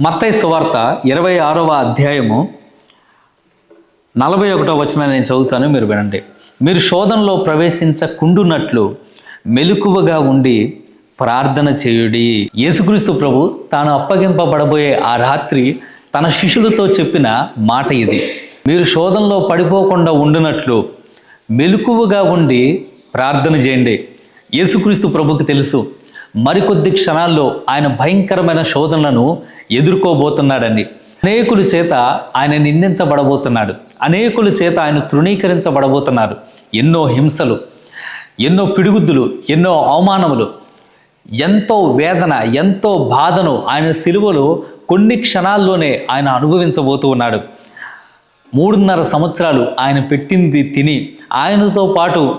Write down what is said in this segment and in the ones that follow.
మత్తయ్య సువార్త ఇరవై ఆరవ అధ్యాయము నలభై ఒకటో వచ్చిన నేను చదువుతాను మీరు వినండి. మీరు శోధనలో ప్రవేశించకుండునట్లు మెలకువగా ఉండి ప్రార్థన చేయుడి. యేసుక్రీస్తు ప్రభు తాను అప్పగింపబడబోయే ఆ రాత్రి తన శిష్యులతో చెప్పిన మాట ఇది. మీరు శోధనలో పడిపోకుండా ఉండునట్లు మెలకువగా ఉండి ప్రార్థన చేయండి. యేసుక్రీస్తు ప్రభుకి తెలుసు మరికొద్ది క్షణాల్లో ఆయన భయంకరమైన శోధనలను ఎదుర్కోబోతున్నాడండి. అనేకుల చేత ఆయన నిందించబడబోతున్నాడు. అనేకుల చేత ఆయన తృణీకరించబడబోతున్నారు. ఎన్నో హింసలు ఎన్నో పిడుగుద్దులు ఎన్నో అవమానములు ఎంతో వేదన ఎంతో బాధను ఆయన సిలువలో కొన్ని క్షణాల్లోనే ఆయన అనుభవించబోతూ ఉన్నాడు. మూడున్నర సంవత్సరాలు ఆయన పెట్టింది తిని ఆయనతో పాటు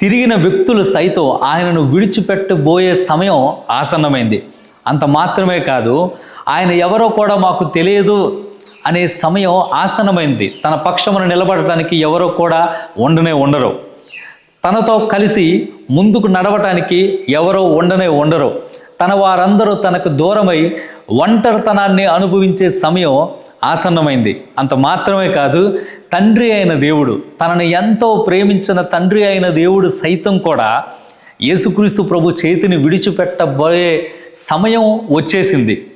తిరిగిన వ్యక్తులు సైతం ఆయనను విడిచిపెట్టబోయే సమయం ఆసన్నమైంది. అంత మాత్రమే కాదు ఆయన ఎవరో కూడా మాకు తెలియదు అనే సమయం ఆసన్నమైంది. తన పక్షమును నిలబడటానికి ఎవరో కూడా ఉండనే ఉండరు తనతో కలిసి ముందుకు నడవటానికి ఎవరో ఉండనే ఉండరు తన వారందరూ తనకు దూరమై ఒంటరితనాన్ని అనుభవించే సమయం ఆసన్నమైంది. అంత మాత్రమే కాదు తండ్రి అయిన దేవుడు తనని ఎంతో ప్రేమించిన తండ్రి అయిన దేవుడు సైతం కూడా యేసుక్రీస్తు ప్రభు చేతిని విడిచిపెట్టబోయే సమయం వచ్చేసింది.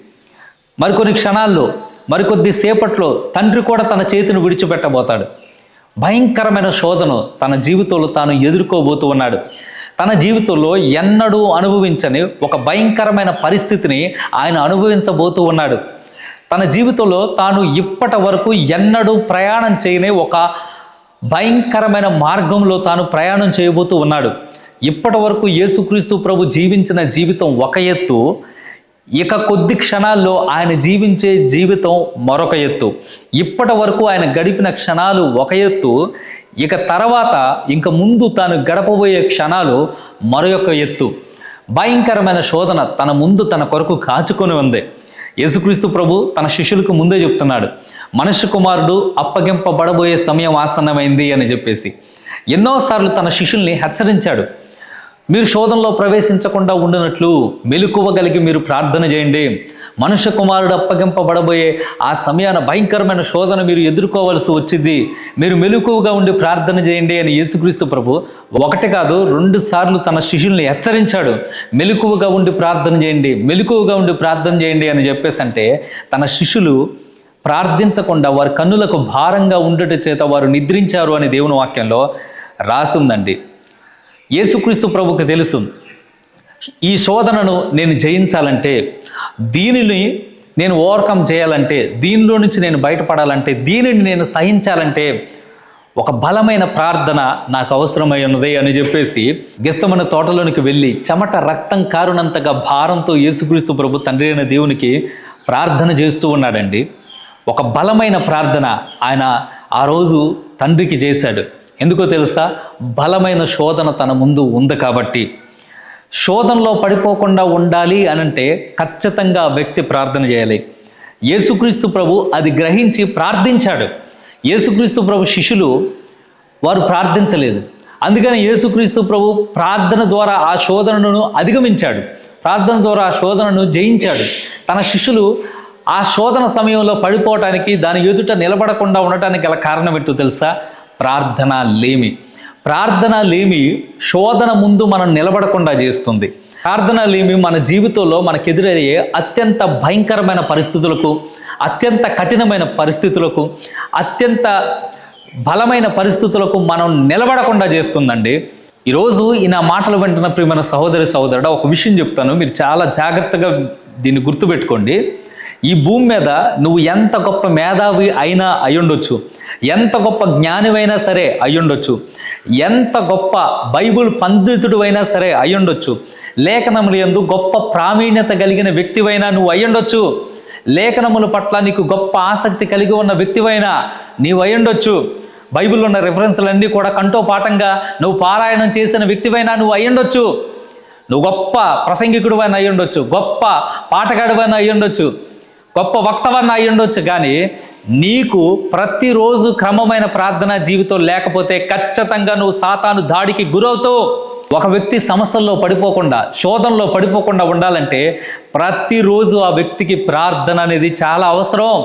మరికొన్ని క్షణాల్లో మరికొద్ది సేపట్లో తండ్రి కూడా తన చేతిని విడిచిపెట్టబోతాడు. భయంకరమైన శోధను తన జీవితంలో తాను ఎదుర్కోబోతూ ఉన్నాడు. తన జీవితంలో ఎన్నడూ అనుభవించని ఒక భయంకరమైన పరిస్థితిని ఆయన అనుభవించబోతూ ఉన్నాడు. తన జీవితంలో తాను ఇప్పటి వరకు ఎన్నడూ ప్రయాణం చేయని ఒక భయంకరమైన మార్గంలో తాను ప్రయాణం చేయబోతూ ఉన్నాడు. ఇప్పటి వరకు యేసుక్రీస్తు ప్రభు జీవించిన జీవితం ఒక ఎత్తు ఇక కొద్ది క్షణాల్లో ఆయన జీవించే జీవితం మరొక ఎత్తు. ఇప్పటి వరకు ఆయన గడిపిన క్షణాలు ఒక ఎత్తు ఇక తర్వాత ఇంక ముందు తాను గడపబోయే క్షణాలు మరొక ఎత్తు. భయంకరమైన శోధన తన ముందు తన కొరకు కాచుకొని ఉంది. యేసుక్రీస్తు ప్రభు తన శిష్యులకు ముందే చెప్తున్నాడు మనుష్య కుమారుడు అప్పగింపబడబోయే సమయం ఆసన్నమైంది అని చెప్పేసి. ఎన్నోసార్లు తన శిష్యుల్ని హెచ్చరించాడు మీరు శోధనలో ప్రవేశించకుండా ఉండినట్లు మెలకువగలిగి మీరు ప్రార్థన చేయండి మనుష్య కుమారుడు అప్పగింపబడబోయే ఆ సమయాన భయంకరమైన శోధన మీరు ఎదుర్కోవాల్సి వచ్చింది. మీరు మెలకువగా ఉండి ప్రార్థన చేయండి అని యేసుక్రీస్తు ప్రభు ఒకటి కాదు రెండు సార్లు తన శిష్యుల్ని హెచ్చరించాడు. మెలకువగా ఉండి ప్రార్థన చేయండి మెలకువగా ఉండి ప్రార్థన చేయండి అని చెప్పేసి అంటే తన శిష్యులు ప్రార్థించకుండా వారి కన్నులకు భారంగా ఉండట చేత వారు నిద్రించారు అని దేవుని వాక్యంలో రాస్తుందండి. యేసుక్రీస్తు ప్రభుకి తెలుసు ఈ శోధనను నేను జయించాలంటే దీనిని నేను ఓవర్కమ్ చేయాలంటే దీనిలో నుంచి నేను బయటపడాలంటే దీనిని నేను సహించాలంటే ఒక బలమైన ప్రార్థన నాకు అవసరమై ఉన్నది అని చెప్పేసి గిస్తమైన తోటలోనికి వెళ్ళి చెమట రక్తం కారునంతగా భారంతో యేసుక్రీస్తు ప్రభు తండ్రి అయిన దేవునికి ప్రార్థన చేస్తూ ఉన్నాడండి. ఒక బలమైన ప్రార్థన ఆయన ఆ రోజు తండ్రికి చేశాడు. ఎందుకో తెలుసా? బలమైన శోధన తన ముందు ఉంది కాబట్టి. శోధనలో పడిపోకుండా ఉండాలి అనంటే ఖచ్చితంగా వ్యక్తి ప్రార్థన చేయాలి. యేసుక్రీస్తు ప్రభు అది గ్రహించి ప్రార్థించాడు. యేసుక్రీస్తు ప్రభు శిష్యులు వారు ప్రార్థించలేదు. అందుకని యేసుక్రీస్తు ప్రభు ప్రార్థన ద్వారా ఆ శోధనను అధిగమించాడు. ప్రార్థన ద్వారా ఆ శోధనను జయించాడు. తన శిష్యులు ఆ శోధన సమయంలో పడిపోవటానికి దాని ఎదుట నిలబడకుండా ఉండటానికి గల కారణం ఏంటో తెలుసా? ప్రార్థన లేమి. ప్రార్థన లేమి శోధన ముందు మనం నిలబడకుండా చేస్తుంది. ప్రార్థన లేమి మన జీవితంలో మనకు ఎదురయ్యే అత్యంత భయంకరమైన పరిస్థితులకు అత్యంత కఠినమైన పరిస్థితులకు అత్యంత బలమైన పరిస్థితులకు మనం నిలబడకుండా చేస్తుందండి. ఈరోజు ఈ నా మాటలు వింటున్న ప్రియమైన సహోదరి సహోదరుడు ఒక విషయం చెప్తాను. మీరు చాలా జాగ్రత్తగా దీన్ని గుర్తుపెట్టుకోండి. ఈ భూమి మీద నువ్వు ఎంత గొప్ప మేధావి అయినా అయ్యుండొచ్చు ఎంత గొప్ప జ్ఞానివైనా సరే అయ్యుండొచ్చు. ఎంత గొప్ప బైబుల్ పండితుడు అయినా సరే అయ్యుండొచ్చు. లేఖనములు ఎందు గొప్ప ప్రావీణ్యత కలిగిన వ్యక్తివైనా నువ్వు అయ్యుండొచ్చు. లేఖనముల పట్ల నీకు గొప్ప ఆసక్తి కలిగి ఉన్న వ్యక్తివైనా నీవు అయ్యుండొచ్చు. బైబిల్లో ఉన్న రెఫరెన్స్లన్నీ కూడా కంటో పాఠంగా నువ్వు పారాయణం చేసిన వ్యక్తివైనా నువ్వు అయ్యుండొచ్చు. నువ్వు గొప్ప ప్రసంగికుడివైనా అయ్యుండొచ్చు. గొప్ప పాటగాడివైనా అయ్యుండొచ్చు. గొప్ప వక్తవన్న అయ్యుండొచ్చు. కానీ నీకు ప్రతిరోజు క్రమమైన ప్రార్థన జీవితం లేకపోతే ఖచ్చితంగా నువ్వు సాతాను దాడికి గురవుతూ ఒక వ్యక్తి సమస్యల్లో పడిపోకుండా శోధనలో పడిపోకుండా ఉండాలంటే ప్రతిరోజు ఆ వ్యక్తికి ప్రార్థన అనేది చాలా అవసరం.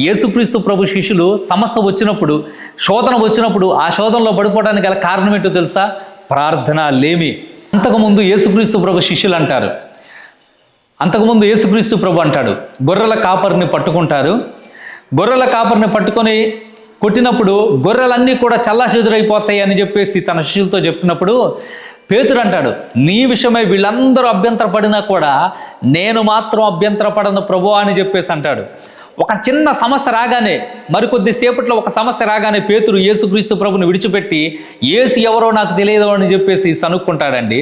యేసుక్రీస్తు ప్రభు శిష్యులు సమస్య వచ్చినప్పుడు శోధన వచ్చినప్పుడు ఆ శోధనలో పడిపోవడానికి గల కారణం ఏంటో తెలుసా? ప్రార్థన లేమి. అంతకుముందు యేసుక్రీస్తు ప్రభు శిష్యులు అంటారు. అంతకుముందు యేసుక్రీస్తు ప్రభు అంటాడు గొర్రెల కాపరిని పట్టుకుంటారు గొర్రెల కాపరిని పట్టుకొని కొట్టినప్పుడు గొర్రెలన్నీ కూడా చల్లా చెదురైపోతాయి అని చెప్పేసి తన శిష్యులతో చెప్పినప్పుడు పేతురు అంటాడు నీ విషయమై వీళ్ళందరూ అభ్యంతరపడినా కూడా నేను మాత్రం అభ్యంతరపడను ప్రభు అని చెప్పేసి అంటాడు. ఒక చిన్న సమస్య రాగానే మరికొద్ది సేపట్లో ఒక సమస్య రాగానే పేతురు యేసుక్రీస్తు ప్రభుని విడిచిపెట్టి ఏసు ఎవరో నాకు తెలియదు అని చెప్పేసి సనుక్కుంటాడండి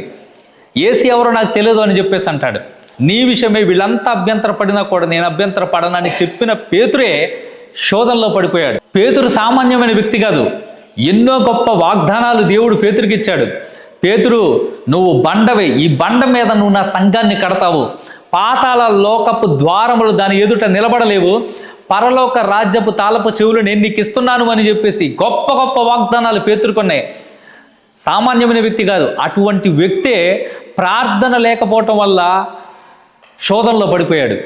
ఏసు ఎవరో నాకు తెలియదు అని చెప్పేసి అంటాడు. నీ విషయమే వీళ్ళంతా అభ్యంతర పడినా కూడా నేను అభ్యంతర పడనని చెప్పిన పేతురే శోధనలో పడిపోయాడు. పేతురు సామాన్యమైన వ్యక్తి కాదు. ఎన్నో గొప్ప వాగ్దానాలు దేవుడు పేతురికిచ్చాడు పేతురు నువ్వు బండవే. ఈ బండ మీద నువ్వు నా సంఘాన్ని కడతావు. పాతాల లోకపు ద్వారములు దాని ఎదుట నిలబడలేవు. పరలోక రాజ్యపు తాళపు చెవులు నేను నీకు ఇస్తున్నాను అని చెప్పేసి గొప్ప గొప్ప వాగ్దానాలు పేతురుకున్నాయి సామాన్యమైన వ్యక్తి కాదు. అటువంటి వ్యక్తే ప్రార్థన లేకపోవటం వల్ల శోధనలో పడిపోయాడు.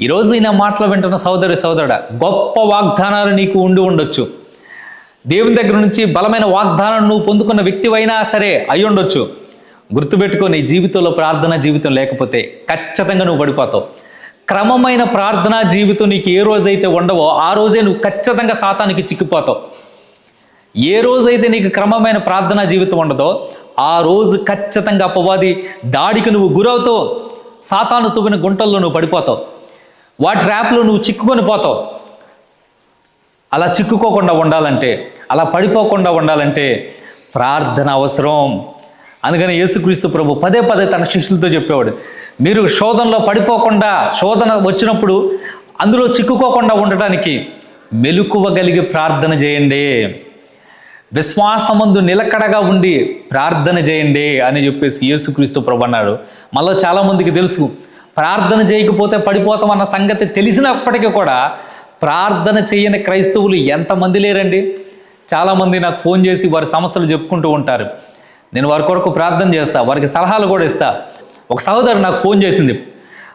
ఈరోజు ఈయన మాటలు వింటున్న సోదరి సోదరుడ గొప్ప వాగ్దానాలు నీకు ఉండి ఉండొచ్చు. దేవుని దగ్గర నుంచి బలమైన వాగ్దానం నువ్వు పొందుకున్న వ్యక్తివైనా సరే అయి ఉండొచ్చు. గుర్తుపెట్టుకో నీ జీవితంలో ప్రార్థన జీవితం లేకపోతే ఖచ్చితంగా నువ్వు పడిపోతావు. క్రమమైన ప్రార్థనా జీవితం నీకు ఏ రోజైతే ఉండవో ఆ రోజే నువ్వు ఖచ్చితంగా సాతానికి చిక్కిపోతావు. ఏ రోజైతే నీకు క్రమమైన ప్రార్థనా జీవితం ఉండదో ఆ రోజు ఖచ్చితంగా అపవాది దాడికి నువ్వు గురవుతావు. సాతాను తువ్విన గుంటల్లో నువ్వు పడిపోతావు. వాటి ర్యాప్లో నువ్వు చిక్కుకొని పోతావు. అలా చిక్కుకోకుండా ఉండాలంటే అలా పడిపోకుండా ఉండాలంటే ప్రార్థన అవసరం. అందుకని యేసుక్రీస్తు ప్రభు పదే పదే తన శిష్యులతో చెప్పేవాడు మీరు శోధనలో పడిపోకుండా శోధన వచ్చినప్పుడు అందులో చిక్కుకోకుండా ఉండటానికి మెలుకువగలిగి ప్రార్థన చేయండి. విశ్వాసమందు నిలకడగా ఉండి ప్రార్థన చేయండి అని చెప్పేసి యేసుక్రీస్తు ప్రభు అన్నాడు. మళ్ళీ చాలామందికి తెలుసు ప్రార్థన చేయకపోతే పడిపోతాం అన్న సంగతి తెలిసినప్పటికీ కూడా ప్రార్థన చేయని క్రైస్తవులు ఎంతమంది లేరండి? చాలామంది నాకు ఫోన్ చేసి వారి సమస్యలు చెప్పుకుంటూ ఉంటారు. నేను వారి కొరకు ప్రార్థన చేస్తా వారికి సలహాలు కూడా ఇస్తా. ఒక సహోదరు నాకు ఫోన్ చేసింది.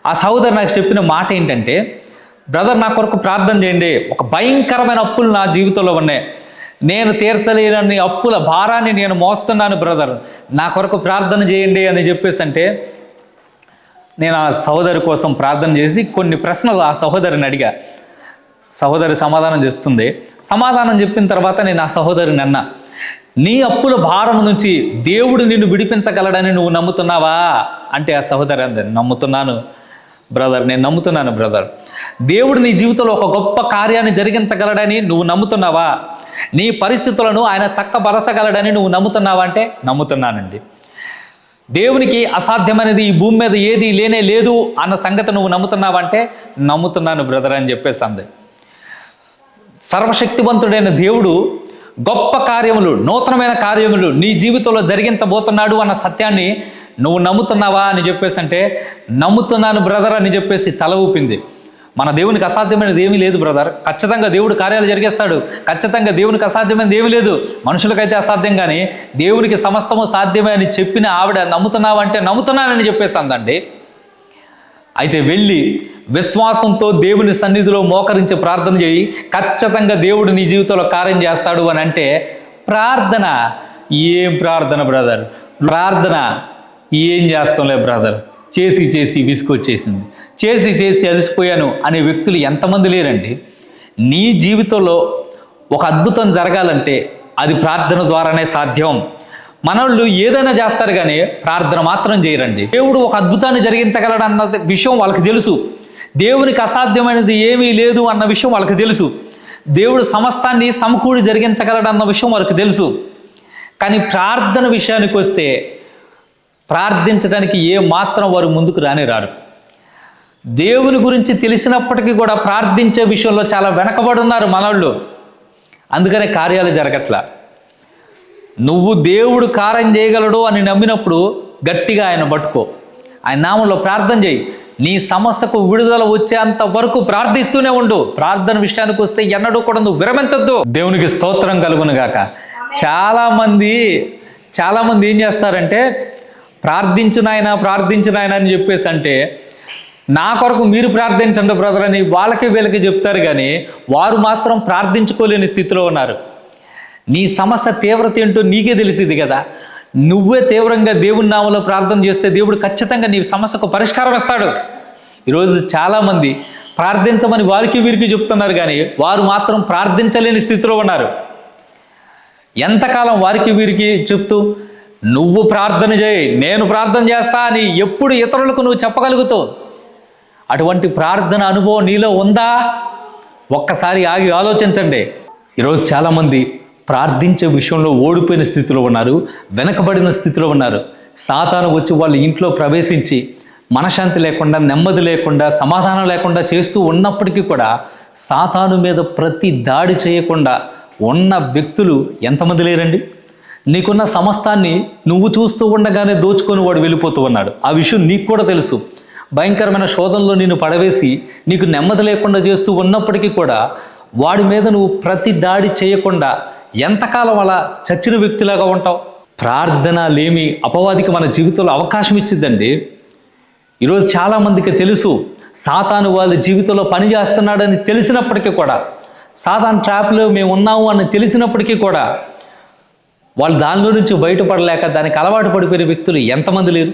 ఆ సహోదరు నాకు చెప్పిన మాట ఏంటంటే బ్రదర్ నా కొరకు ప్రార్థన చేయండి. ఒక భయంకరమైన అప్పులు నా జీవితంలో ఉన్నాయి. నేను తీర్చలేనని అప్పుల భారాన్ని నేను మోస్తున్నాను బ్రదర్. నా కొరకు ప్రార్థన చేయండి అని చెప్పేసి అంటే నేను ఆ సహోదరి కోసం ప్రార్థన చేసి కొన్ని ప్రశ్నలు ఆ సహోదరిని అడిగా. సహోదరి సమాధానం చెప్తుంది. సమాధానం చెప్పిన తర్వాత నేను ఆ సహోదరిని అన్నా నీ అప్పుల భారం నుంచి దేవుడు నిన్ను విడిపించగలడని నువ్వు నమ్ముతున్నావా? అంటే ఆ సహోదరి అంది నమ్ముతున్నాను బ్రదర్ నేను నమ్ముతున్నాను బ్రదర్. దేవుడు నీ జీవితంలో ఒక గొప్ప కార్యాన్ని జరిగించగలడని నువ్వు నమ్ముతున్నావా? నీ పరిస్థితులను ఆయన చక్కబరచగలడని నువ్వు నమ్ముతున్నావా అంటే నమ్ముతున్నానండి. దేవునికి అసాధ్యమైనది ఈ భూమి మీద ఏది లేనే లేదు అన్న సంగతి నువ్వు నమ్ముతున్నావంటే నమ్ముతున్నాను బ్రదర్ అని చెప్పేసి అంది. సర్వశక్తివంతుడైన దేవుడు గొప్ప కార్యములు నూతనమైన కార్యములు నీ జీవితంలో జరిగించబోతున్నాడు అన్న సత్యాన్ని నువ్వు నమ్ముతున్నావా అని చెప్పేసి అంటే నమ్ముతున్నాను బ్రదర్ అని చెప్పేసి తల ఊపింది. మన దేవునికి అసాధ్యమైనది ఏమీ లేదు బ్రదర్ ఖచ్చితంగా దేవుడు కార్యాలు జరిగేస్తాడు. ఖచ్చితంగా దేవునికి అసాధ్యమైనది ఏమీ లేదు. మనుషులకైతే అసాధ్యం కానీ దేవునికి సమస్తము సాధ్యమే అని చెప్పిన ఆవిడ నమ్ముతున్నావంటే నమ్ముతున్నానని చెప్పేస్తుందండి. అయితే వెళ్ళి విశ్వాసంతో దేవుని సన్నిధిలో మోకరించి ప్రార్థన చేయి. ఖచ్చితంగా దేవుడు నీ జీవితంలో కార్యం చేస్తాడు అని అంటే ప్రార్థన. ఏం ప్రార్థన బ్రదర్ ప్రార్థన. ఏం చేస్తాంలే బ్రదర్ చేసి చేసి విసుకొచ్చేసింది చేసి చేసి అలసిపోయాను అనే వ్యక్తులు ఎంతమంది లేరండి. నీ జీవితంలో ఒక అద్భుతం జరగాలంటే అది ప్రార్థన ద్వారానే సాధ్యం. మనోళ్ళు ఏదైనా చేస్తారు కానీ ప్రార్థన మాత్రం చేయరండి. దేవుడు ఒక అద్భుతాన్ని జరిగించగలడు అన్న విషయం వాళ్ళకి తెలుసు. దేవునికి అసాధ్యమైనది ఏమీ లేదు అన్న విషయం వాళ్ళకి తెలుసు. దేవుడు సమస్తాన్ని సమకూడి జరిగించగలడు అన్న విషయం వాళ్ళకి తెలుసు. కానీ ప్రార్థన విషయానికి వస్తే ప్రార్థించడానికి ఏ మాత్రం వారు ముందుకు రాని రారు. దేవుని గురించి తెలిసినప్పటికీ కూడా ప్రార్థించే విషయంలో చాలా వెనకబడి ఉన్నారు మనోళ్ళు. అందుకనే కార్యాలు జరగట్లా. నువ్వు దేవుడు కార్యం చేయగలడు అని నమ్మినప్పుడు గట్టిగా ఆయన పట్టుకో. ఆయన నామంలో ప్రార్థన చేయి. నీ సమస్యకు విడుదల వచ్చేంత వరకు ప్రార్థిస్తూనే ఉండు. ప్రార్థన విషయానికి వస్తే ఎన్నడూ కూడా నువ్వు విరమించొద్దు. దేవునికి స్తోత్రం కలుగును గాక. చాలామంది చాలామంది ఏం చేస్తారంటే ప్రార్థించినాయన ప్రార్థించినాయన అని చెప్పేసి అంటే నా కొరకు మీరు ప్రార్థించండి బ్రదర్ అని వాళ్ళకి వీళ్ళకి చెప్తారు కానీ వారు మాత్రం ప్రార్థించుకోలేని స్థితిలో ఉన్నారు. నీ సమస్య తీవ్రత ఏంటో నీకే తెలిసింది కదా. నువ్వే తీవ్రంగా దేవుని నామలో ప్రార్థన చేస్తే దేవుడు ఖచ్చితంగా నీ సమస్యకు పరిష్కారం ఇస్తాడు ఈరోజు చాలామంది ప్రార్థించమని వారికి వీరికి చెప్తున్నారు కానీ వారు మాత్రం ప్రార్థించలేని స్థితిలో ఉన్నారు. ఎంతకాలం వారికి వీరికి చెప్తూ నువ్వు ప్రార్థన చేయి నేను ప్రార్థన చేస్తా అని ఎప్పుడు ఇతరులకు నువ్వు చెప్పగలుగుతావు? అటువంటి ప్రార్థన అనుభవం నీలో ఉందా? ఒక్కసారి ఆగి ఆలోచించండి. ఈరోజు చాలామంది ప్రార్థించే విషయంలో ఓడిపోయిన స్థితిలో ఉన్నారు వెనకబడిన స్థితిలో ఉన్నారు. సాతాను వచ్చి వాళ్ళ ఇంట్లో ప్రవేశించి మనశాంతి లేకుండా నెమ్మది లేకుండా సమాధానం లేకుండా చేస్తూ ఉన్నప్పటికీ కూడా సాతాను మీద ప్రతి దాడి చేయకుండా ఉన్న వ్యక్తులు ఎంతమంది లేరండి? నీకున్న సమస్తాన్ని నువ్వు చూస్తూ ఉండగానే దోచుకొని వాడు వెళ్ళిపోతూ ఉన్నాడు. ఆ విషయం నీకు కూడా తెలుసు. భయంకరమైన శోధనలో నిన్ను పడవేసి నీకు నెమ్మది లేకుండా చేస్తూ ఉన్నప్పటికీ కూడా వాడి మీద నువ్వు ప్రతి దాడి చేయకుండా ఎంతకాలం అలా చచ్చిన వ్యక్తిలాగా ఉంటావు? ప్రార్థన లేమి అపవాదికి మన జీవితంలో అవకాశం ఇచ్చిందండి ఈరోజు చాలామందికి తెలుసు సాతాను వాళ్ళ జీవితంలో పని చేస్తున్నాడని తెలిసినప్పటికీ కూడా సాతాన్ ట్రాప్లో మేము ఉన్నాము అని తెలిసినప్పటికీ కూడా వాళ్ళు దానిలో నుంచి బయటపడలేక దానికి అలవాటు పడిపోయిన వ్యక్తులు ఎంతమంది లేరు?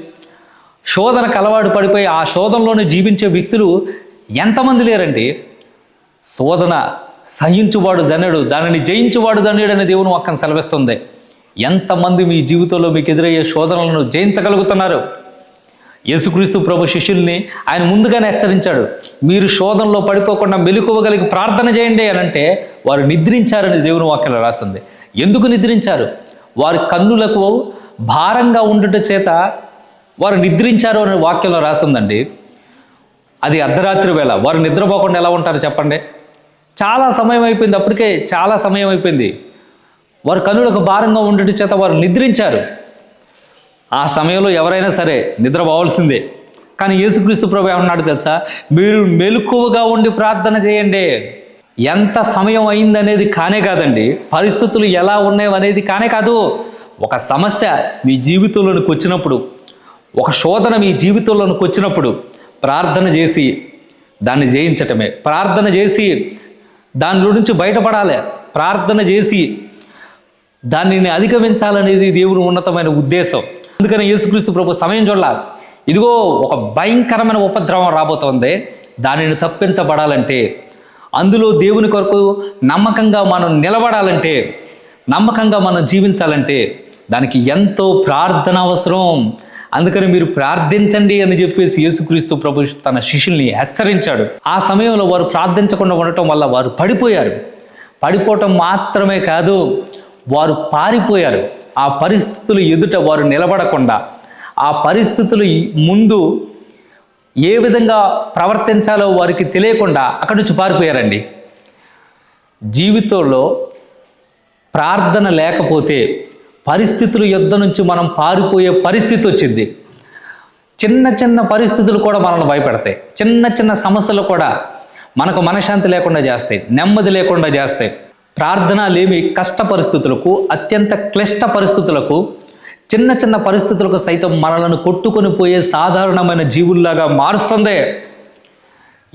శోధనకు అలవాటు పడిపోయి ఆ శోధనలోనే జీవించే వ్యక్తులు ఎంతమంది లేరండి? శోధన సహించువాడు ధనుడు దానిని జయించువాడు ధనుడు అనే దేవుని ఒక్కని సెలవిస్తుంది. ఎంతమంది మీ జీవితంలో మీకు ఎదురయ్యే శోధనలను జయించగలుగుతున్నారు? యేసుక్రీస్తు ప్రభు శిష్యుల్ని ఆయన ముందుగానే హెచ్చరించాడు. మీరు శోధనలో పడిపోకుండా మెలుకోవగలిగి ప్రార్థన చేయండి అని అంటే వారు నిద్రించారని దేవుని వాక్యం రాస్తుంది ఎందుకు నిద్రించారు? వారి కన్నులకు భారంగా ఉండుట చేత వారు నిద్రించారు అనే వాక్యంలో రాస్తుందండి. అది అర్ధరాత్రి వేళ. వారు నిద్రపోకుండా ఎలా ఉంటారు చెప్పండి? చాలా సమయం అయిపోయింది. అప్పటికే చాలా సమయం అయిపోయింది. వారు కనులకు భారంగా ఉండటం చేత వారు నిద్రించారు. ఆ సమయంలో ఎవరైనా సరే నిద్రపోవాల్సిందే. కానీ యేసుక్రీస్తు ప్రభు ఏమన్నాడు తెలుసా? మీరు మెలకువగా ఉండి ప్రార్థన చేయండి. ఎంత సమయం అయిందనేది కానే కాదండి. పరిస్థితులు ఎలా ఉన్నాయి అనేది కానే కాదు. ఒక సమస్య మీ జీవితంలోనికి వచ్చినప్పుడు ఒక శోధన మీ జీవితంలోనికి వచ్చినప్పుడు ప్రార్థన చేసి దాన్ని జయించటమే. ప్రార్థన చేసి దానిలో నుంచి బయటపడాలి. ప్రార్థన చేసి దానిని అధిగమించాలనేది దేవుని ఉన్నతమైన ఉద్దేశం. అందుకని యేసుక్రీస్తు ప్రభు సమయం చూడాల. ఇదిగో ఒక భయంకరమైన ఉపద్రవం రాబోతోంది. దానిని తప్పించబడాలంటే అందులో దేవుని కొరకు నమ్మకంగా మనం నిలబడాలంటే నమ్మకంగా మనం జీవించాలంటే దానికి ఎంతో ప్రార్థన అవసరం. అందుకని మీరు ప్రార్థించండి అని చెప్పేసి యేసుక్రీస్తు ప్రభు తన శిష్యుల్ని హెచ్చరించాడు. ఆ సమయంలో వారు ప్రార్థించకుండా ఉండటం వల్ల వారు పడిపోయారు. పడిపోవటం మాత్రమే కాదు వారు పారిపోయారు. ఆ పరిస్థితులు ఎదుట వారు నిలబడకుండా ఆ పరిస్థితులు ముందు ఏ విధంగా ప్రవర్తించాలో వారికి తెలియకుండా అక్కడి నుంచి పారిపోయారండి. జీవితంలో ప్రార్థన లేకపోతే పరిస్థితులు యుద్ధ నుంచి మనం పారిపోయే పరిస్థితి వచ్చింది. చిన్న చిన్న పరిస్థితులు కూడా మనల్ని భయపెడతాయి. చిన్న చిన్న సమస్యలు కూడా మనకు మనశ్శాంతి లేకుండా చేస్తాయి నెమ్మది లేకుండా చేస్తాయి. ప్రార్థన లేమి కష్ట పరిస్థితులకు అత్యంత క్లిష్ట పరిస్థితులకు చిన్న చిన్న పరిస్థితులకు సైతం మనలను కొట్టుకొని పోయే సాధారణమైన జీవుల్లాగా మారుస్తుంది.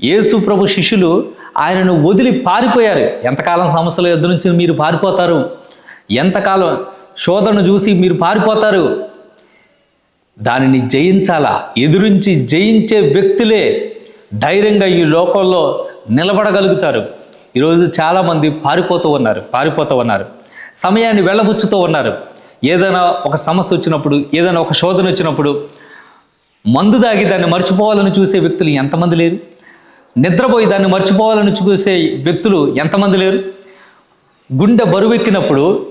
యేసు ప్రభు శిష్యులు ఆయనను వదిలి పారిపోయారు. ఎంతకాలం సమస్యల యుద్ధ నుంచి మీరు పారిపోతారు? ఎంతకాలం? శోధన చూసి మీరు పారిపోతారు. దానిని జయించాలా? ఎదురించి జయించే వ్యక్తులే ధైర్యంగా ఈ లోకంలో నిలబడగలుగుతారు. ఈరోజు చాలామంది పారిపోతూ ఉన్నారు పారిపోతూ ఉన్నారు. సమయాన్ని వెళ్ళబుచ్చుతూ ఉన్నారు. ఏదైనా ఒక సమస్య వచ్చినప్పుడు ఏదైనా ఒక శోధన వచ్చినప్పుడు మందు దాగి దాన్ని మర్చిపోవాలని చూసే వ్యక్తులు ఎంతమంది లేరు? నిద్రపోయి దాన్ని మర్చిపోవాలని చూసే వ్యక్తులు ఎంతమంది లేరు? గుండె బరువెక్కినప్పుడు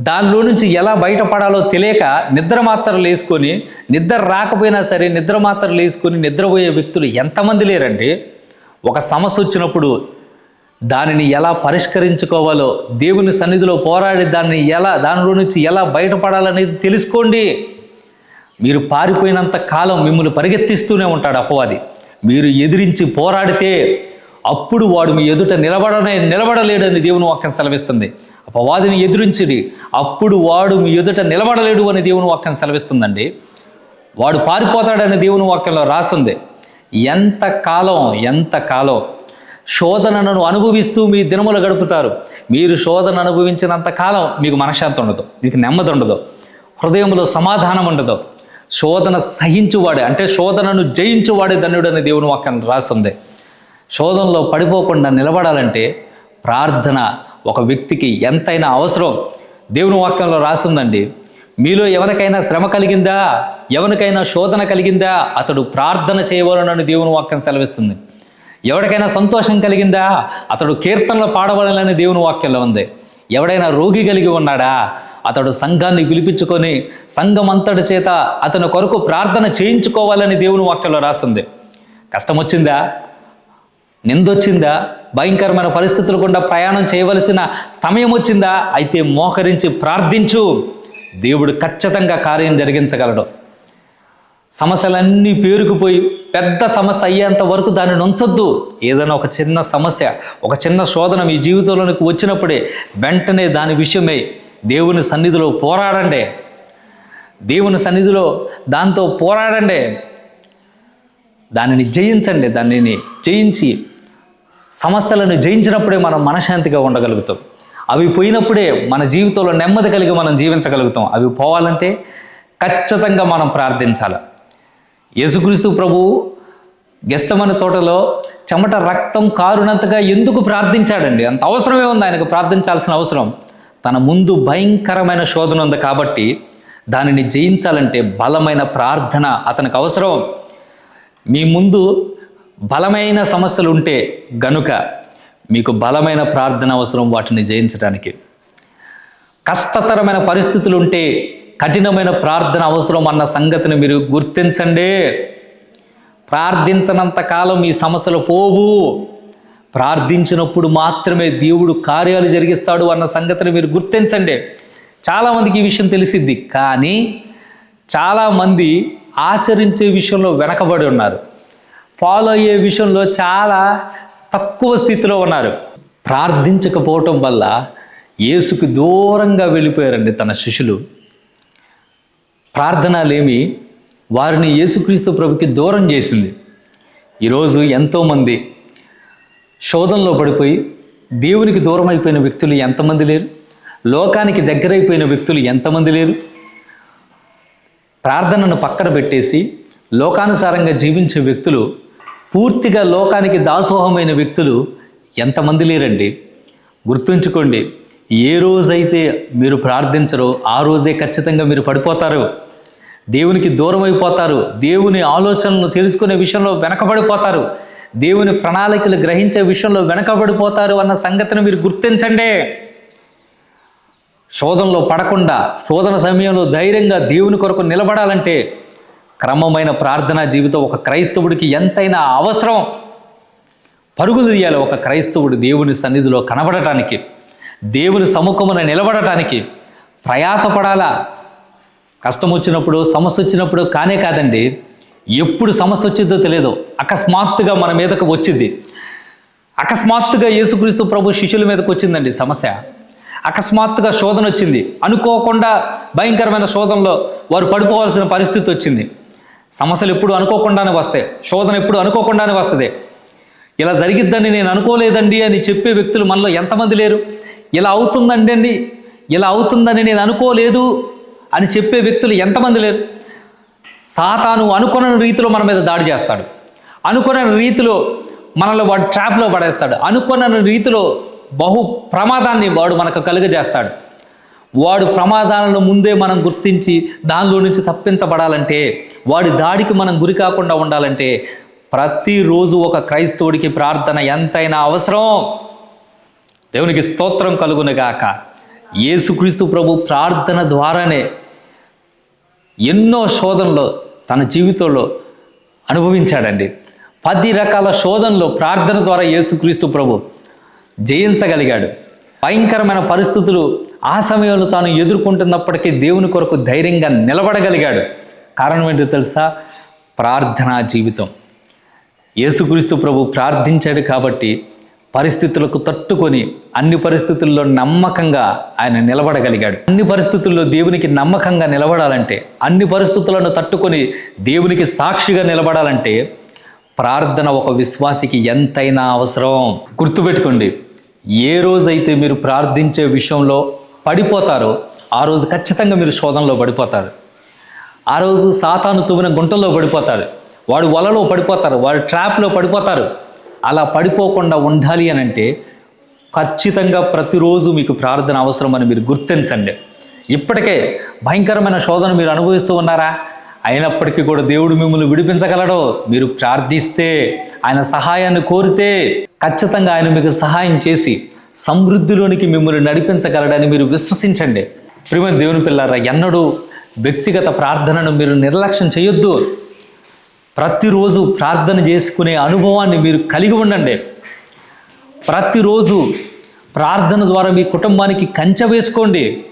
దానిలో నుంచి ఎలా బయటపడాలో తెలియక నిద్ర మాత్రలు వేసుకొని నిద్ర రాకపోయినా సరే నిద్ర మాత్రలు వేసుకొని నిద్రపోయే వ్యక్తులు ఎంతమంది లేరండి? ఒక సమస్య వచ్చినప్పుడు దానిని ఎలా పరిష్కరించుకోవాలో దేవుని సన్నిధిలో పోరాడి దాన్ని ఎలా దానిలో నుంచి ఎలా బయటపడాలనేది తెలుసుకోండి. మీరు పారిపోయినంత కాలం మిమ్మల్ని పరిగెత్తిస్తూనే ఉంటాడు అపవాది. మీరు ఎదిరించి పోరాడితే అప్పుడు వాడు మీ ఎదుట నిలబడనే నిలబడలేడని దేవుని వాక్యం సెలవిస్తుంది. అపవాదిని ఎదురించిడి అప్పుడు వాడు మీ ఎదుట నిలబడలేడు అని దేవుని వాక్యం సెలవిస్తుందండి. వాడు పారిపోతాడని దేవుని వాక్యంలో రాసింది. ఎంత కాలం ఎంత కాలం శోధనను అనుభవిస్తూ మీ దినములు గడుపుతారు. మీరు శోధన అనుభవించినంత కాలం మీకు మనశ్శాంతి ఉండదు. మీకు నెమ్మది ఉండదు. హృదయంలో సమాధానం ఉండదు. శోధన సహించువాడే అంటే శోధనను జయించువాడే ధన్యుడని దేవుని వాక్యం రాస్తుంది శోధనలో పడిపోకుండా నిలబడాలంటే ప్రార్థన ఒక వ్యక్తికి ఎంతైనా అవసరం. దేవుని వాక్యంలో రాస్తుందండి మీలో ఎవరికైనా శ్రమ కలిగిందా? ఎవరికైనా శోధన కలిగిందా? అతడు ప్రార్థన చేయవలనని దేవుని వాక్యం సెలవిస్తుంది. ఎవరికైనా సంతోషం కలిగిందా? అతడు కీర్తనలు పాడవలనని దేవుని వాక్యంలో ఉంది. ఎవడైనా రోగి కలిగి ఉన్నాడా? అతడు సంఘాన్ని పిలిపించుకొని సంఘం అంతటి చేత అతని కొరకు ప్రార్థన చేయించుకోవాలని దేవుని వాక్యంలో రాస్తుంది. కష్టం వచ్చిందా నిందొచ్చిందా? భయంకరమైన పరిస్థితులు గుండా ప్రయాణం చేయవలసిన సమయం వచ్చిందా? అయితే మోకరించి ప్రార్థించు. దేవుడు ఖచ్చితంగా కార్యం జరిగించగలడు. సమస్యలన్నీ పేరుకుపోయి పెద్ద సమస్య అయ్యేంత వరకు దానిని ఉంచొద్దు ఏదైనా ఒక చిన్న సమస్య ఒక చిన్న శోధన మీ జీవితంలోనికి వచ్చినప్పుడే వెంటనే దాని విషయమై దేవుని సన్నిధిలో పోరాడండి. దేవుని సన్నిధిలో దాంతో పోరాడండి. దానిని జయించండి. దానిని జయించి సమస్యలను జయించినప్పుడే మనం మనశాంతిగా ఉండగలుగుతాం. అవి పోయినప్పుడే మన జీవితంలో నెమ్మది కలిగి మనం జీవించగలుగుతాం. అవి పోవాలంటే ఖచ్చితంగా మనం ప్రార్థించాలి. యేసుక్రీస్తు ప్రభు గెస్తమని తోటలో చెమట రక్తం కారునంతగా ఎందుకు ప్రార్థించాడండి? అంత అవసరమే ఉంది ఆయనకు ప్రార్థించాల్సిన అవసరం. తన ముందు భయంకరమైన శోధన ఉంది కాబట్టి దానిని జయించాలంటే బలమైన ప్రార్థన అతనికి అవసరం. మీ ముందు బలమైన సమస్యలు ఉంటే గనుక మీకు బలమైన ప్రార్థన అవసరం వాటిని జయించడానికి కష్టతరమైన పరిస్థితులు ఉంటే కఠినమైన ప్రార్థన అవసరం అన్న సంగతిని మీరు గుర్తించండి. ప్రార్థించనంత కాలం ఈ సమస్యలు పోవు. ప్రార్థించినప్పుడు మాత్రమే దేవుడు కార్యాలు జరిగిస్తాడు అన్న సంగతిని మీరు గుర్తించండి. చాలామందికి ఈ విషయం తెలిసిద్ది కానీ చాలామంది ఆచరించే విషయంలో వెనకబడి ఉన్నారు. ఫాలో అయ్యే విషయంలో చాలా తక్కువ స్థితిలో ఉన్నారు. ప్రార్థించకపోవటం వల్ల యేసుకు దూరంగా వెళ్ళిపోయారండి తన శిష్యులు. ప్రార్థనలేమి వారిని యేసుక్రీస్తు ప్రభుకి దూరం చేసింది. ఈరోజు ఎంతోమంది శోధనలో పడిపోయి దేవునికి దూరం అయిపోయిన వ్యక్తులు ఎంతమంది లేరు? లోకానికి దగ్గరైపోయిన వ్యక్తులు ఎంతమంది లేరు? ప్రార్థనను పక్కన పెట్టేసి లోకానుసారంగా జీవించే వ్యక్తులు పూర్తిగా లోకానికి దాసోహమైన వ్యక్తులు ఎంతమంది లేరండి? గుర్తుంచుకోండి ఏ రోజైతే మీరు ప్రార్థించరో ఆ రోజే ఖచ్చితంగా మీరు పడిపోతారు. దేవునికి దూరం అయిపోతారు. దేవుని ఆలోచనలు తెలుసుకునే విషయంలో వెనకబడిపోతారు. దేవుని ప్రణాళికలు గ్రహించే విషయంలో వెనకబడిపోతారు అన్న సంగతిని మీరు గుర్తించండి. శోధనలో పడకుండా శోధన సమయంలో ధైర్యంగా దేవుని కొరకు నిలబడాలంటే క్రమమైన ప్రార్థనా జీవితం ఒక క్రైస్తవుడికి ఎంతైనా అవసరం. పరుగులు తీయాలి ఒక క్రైస్తవుడు దేవుని సన్నిధిలో కనబడటానికి దేవుని సముఖమున నిలబడటానికి ప్రయాసపడాలా? కష్టం వచ్చినప్పుడు సమస్య వచ్చినప్పుడు కానే కాదండి ఎప్పుడు సమస్య వచ్చిందో తెలియదు. అకస్మాత్తుగా మన మీదకు వచ్చింది. అకస్మాత్తుగా యేసుక్రీస్తు ప్రభు శిష్యుల మీదకు వచ్చిందండి సమస్య. అకస్మాత్తుగా శోధన వచ్చింది. అనుకోకుండా భయంకరమైన శోధనలో వారు పడిపోవాల్సిన పరిస్థితి వచ్చింది. సమస్యలు ఎప్పుడు అనుకోకుండానే వస్తాయి. శోధన ఎప్పుడు అనుకోకుండానే వస్తుంది. ఇలా జరిగిద్దని నేను అనుకోలేదండి అని చెప్పే వ్యక్తులు మనలో ఎంతమంది లేరు? ఇలా అవుతుందండి అండి. ఇలా అవుతుందని నేను అనుకోలేదు అని చెప్పే వ్యక్తులు ఎంతమంది లేరు? సాతాను అనుకున్న రీతిలో మన మీద దాడి చేస్తాడు. అనుకున్న రీతిలో మనల్ని వాడు ట్రాప్లో పడేస్తాడు. అనుకున్న రీతిలో బహు ప్రమాదాన్ని వాడు మనకు కలుగజేస్తాడు. వాడు ప్రమాదాలను ముందే మనం గుర్తించి దానిలో నుంచి తప్పించబడాలంటే వాడి దాడికి మనం గురి కాకుండా ఉండాలంటే ప్రతిరోజు ఒక క్రైస్తవుడికి ప్రార్థన ఎంతైనా అవసరం. దేవునికి స్తోత్రం కలుగునుగాక. యేసుక్రీస్తు ప్రభు ప్రార్థన ద్వారానే ఎన్నో శోధనలు తన జీవితంలో అనుభవించాడండి. పది రకాల శోధనలో ప్రార్థన ద్వారా యేసుక్రీస్తు ప్రభు జయించగలిగాడు. భయంకరమైన పరిస్థితులు ఆ సమయంలో తాను ఎదుర్కొంటున్నప్పటికీ దేవుని కొరకు ధైర్యంగా నిలబడగలిగాడు. కారణం ఏంటో తెలుసా? ప్రార్థనా జీవితం. యేసుక్రీస్తు ప్రభు ప్రార్థించాడు కాబట్టి పరిస్థితులకు తట్టుకొని అన్ని పరిస్థితుల్లో నమ్మకంగా ఆయన నిలబడగలిగాడు. అన్ని పరిస్థితుల్లో దేవునికి నమ్మకంగా నిలబడాలంటే అన్ని పరిస్థితులను తట్టుకొని దేవునికి సాక్షిగా నిలబడాలంటే ప్రార్థన ఒక విశ్వాసికి ఎంతైనా అవసరం. గుర్తుపెట్టుకోండి ఏ రోజైతే మీరు ప్రార్థించే విషయంలో పడిపోతారో. ఆ రోజు ఖచ్చితంగా మీరు శోధనలో పడిపోతారు. ఆ రోజు సాతాను తువ్విన గుంటల్లో పడిపోతారు. వాడు వలలో పడిపోతారు వాడు ట్రాప్లో పడిపోతారు. అలా పడిపోకుండా ఉండాలి అని అంటే ఖచ్చితంగా ప్రతిరోజు మీకు ప్రార్థన అవసరమని మీరు గుర్తించండి. ఇప్పటికే భయంకరమైన శోధన మీరు అనుభవిస్తూ ఉన్నారా? అయినప్పటికీ కూడా దేవుడు మిమ్మల్ని విడిపించగలడు? మీరు ప్రార్థిస్తే ఆయన సహాయాన్ని కోరితే ఖచ్చితంగా ఆయన మీకు సహాయం చేసి సమృద్ధిలోనికి మిమ్మల్ని నడిపించగలడని మీరు విశ్వసించండి. ప్రియమైన దేవుని పిల్లారా ఎన్నడూ వ్యక్తిగత ప్రార్థనను మీరు నిర్లక్ష్యం చేయొద్దు. ప్రతిరోజు ప్రార్థన చేసుకునే అనుభవాన్ని మీరు కలిగి ఉండండి. ప్రతిరోజు ప్రార్థన ద్వారా మీ కుటుంబానికి కంచె వేసుకోండి.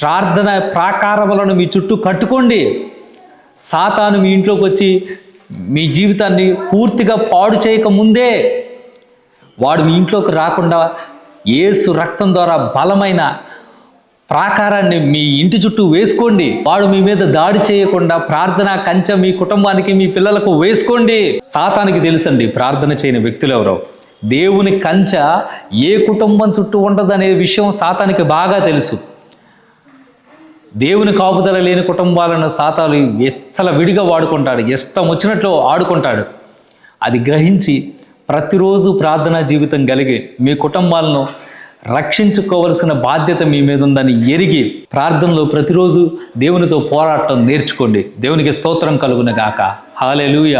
ప్రార్థన ప్రాకారములను మీ చుట్టూ కట్టుకోండి. సాతాను మీ ఇంట్లోకి వచ్చి మీ జీవితాన్ని పూర్తిగా పాడు చేయక ముందే వాడు మీ ఇంట్లోకి రాకుండా ఏసు రక్తం ద్వారా బలమైన ప్రాకారాన్ని మీ ఇంటి చుట్టూ వేసుకోండి. వాడు మీ మీద దాడి చేయకుండా ప్రార్థన కంచె మీ కుటుంబానికి మీ పిల్లలకు వేసుకోండి. సాతానికి తెలుసండి ప్రార్థన చేయని వ్యక్తులు ఎవరో? దేవుని కంచె ఏ కుటుంబం చుట్టూ ఉండదనే విషయం సాతానికి బాగా తెలుసు. దేవుని కాపుదల లేని కుటుంబాలను సాతాలు ఎచ్చల విడిగా వాడుకుంటాడు. ఇష్టం వచ్చినట్లు ఆడుకుంటాడు. అది గ్రహించి ప్రతిరోజు ప్రార్థనా జీవితం కలిగి మీ కుటుంబాలను రక్షించుకోవలసిన బాధ్యత మీ మీద ఉందని ఎరిగి ప్రార్థనలో ప్రతిరోజు దేవునితో పోరాటం నేర్చుకోండి. దేవునికి స్తోత్రం కలుగునగాక హాలెలూయ.